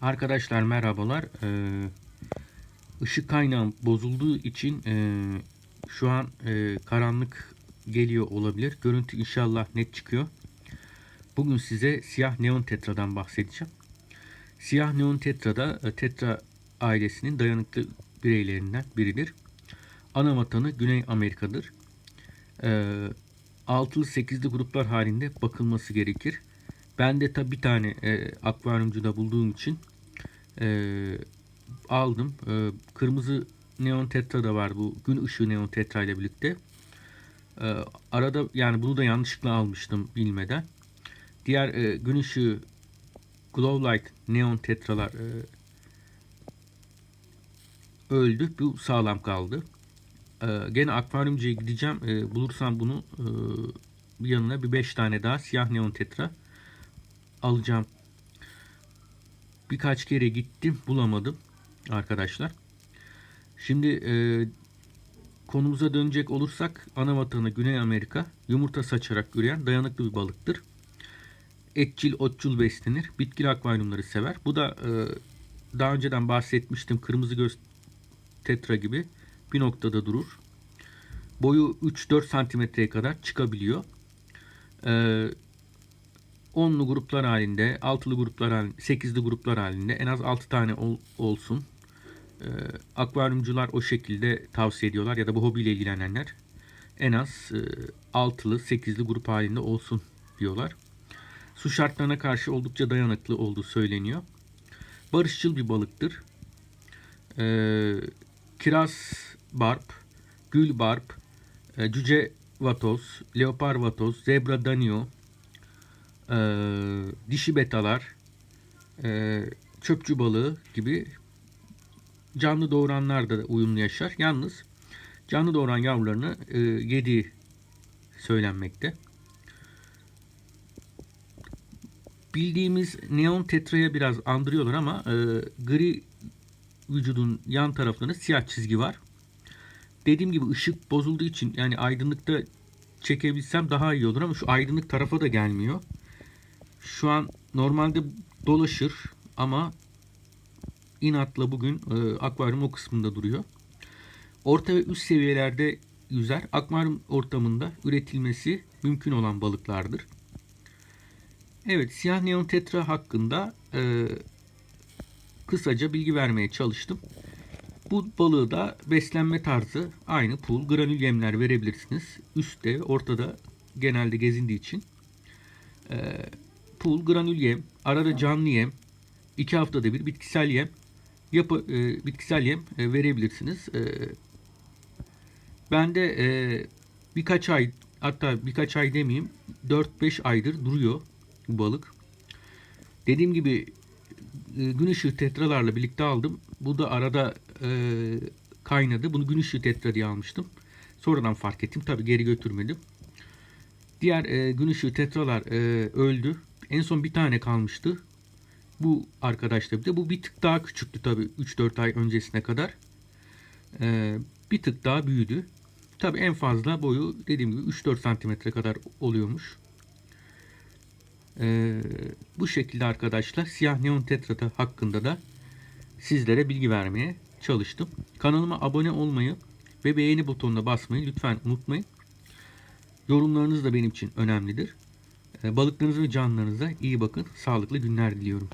Arkadaşlar merhabalar. Ee, ışık kaynağım bozulduğu için e, şu an e, karanlık geliyor olabilir. Görüntü inşallah net çıkıyor. Bugün size siyah neon tetradan bahsedeceğim. Siyah neon tetra da e, tetra ailesinin dayanıklı bireylerinden biridir. Ana vatanı Güney Amerika'dır. Ee, altılı sekizli gruplar halinde bakılması gerekir. Ben de tabi bir tane e, akvaryumcuda bulduğum için e, aldım. E, kırmızı neon tetra da var bu gün ışığı neon tetra ile birlikte. E, arada yani bunu da yanlışlıkla almıştım bilmeden. Diğer e, gün ışığı glow light neon tetralar e, öldü. Bu sağlam kaldı. E, gene akvaryumcuya gideceğim. E, bulursam bunu e, yanına bir 5 tane daha siyah neon tetra alacağım. Birkaç kere gittim bulamadım arkadaşlar. Şimdi e, konumuza dönecek olursak ana vatanı Güney Amerika yumurta saçarak üreyen dayanıklı bir balıktır. Etçil otçul beslenir. Bitkili akvaryumları sever. Bu da e, daha önceden bahsetmiştim kırmızı göz tetra gibi bir noktada durur. Boyu 3-4 santimetreye kadar çıkabiliyor. Ee, onlu gruplar halinde, altılı gruplar halinde, sekizli gruplar halinde en az 6 tane ol, olsun. Ee, akvaryumcular o şekilde tavsiye ediyorlar ya da bu hobiyle ilgilenenler en az e, altılı, sekizli grup halinde olsun diyorlar. Su şartlarına karşı oldukça dayanıklı olduğu söyleniyor. Barışçıl bir balıktır. Ee, kiraz barb, gül barb, e, cüce vatoz, leopar vatoz, zebra danio, e, dişi betalar, e, çöpçü balığı gibi canlı doğuranlar da uyumlu yaşar. Yalnız canlı doğuran yavrularını e, yediği söylenmekte. Bildiğimiz neon tetraya biraz andırıyorlar ama e, gri vücudun yan taraflarında siyah çizgi var. Dediğim gibi ışık bozulduğu için yani aydınlıkta çekebilsem daha iyi olur ama şu aydınlık tarafa da gelmiyor. Şu an normalde dolaşır ama inatla bugün e, akvaryum o kısmında duruyor. Orta ve üst seviyelerde yüzer. Akvaryum ortamında üretilmesi mümkün olan balıklardır. Evet, siyah neon tetra hakkında e, kısaca bilgi vermeye çalıştım. Bu balığı da beslenme tarzı aynı pul, granül yemler verebilirsiniz. Üstte, ortada genelde gezindiği için e, pul, granül yem, arada canlı yem, iki haftada bir bitkisel yem, yapı, e, bitkisel yem e, verebilirsiniz. E, ben de e, birkaç ay hatta birkaç ay demeyeyim 4-5 aydır duruyor bu balık. Dediğim gibi e, gün ışığı tetralarla birlikte aldım. Bu da arada e, kaynadı. Bunu gün ışığı tetra diye almıştım. Sonradan fark ettim. Tabi geri götürmedim. Diğer e, gün ışığı tetralar e, öldü. En son bir tane kalmıştı. Bu arkadaşta bir de. Bu bir tık daha küçüktü tabi 3-4 ay öncesine kadar. E, bir tık daha büyüdü. Tabi en fazla boyu dediğim gibi 3-4 santimetre kadar oluyormuş. Ee, bu şekilde arkadaşlar siyah neon tetrada hakkında da sizlere bilgi vermeye çalıştım. Kanalıma abone olmayı ve beğeni butonuna basmayı lütfen unutmayın. Yorumlarınız da benim için önemlidir. Ee, balıklarınıza ve canlarınıza iyi bakın. Sağlıklı günler diliyorum.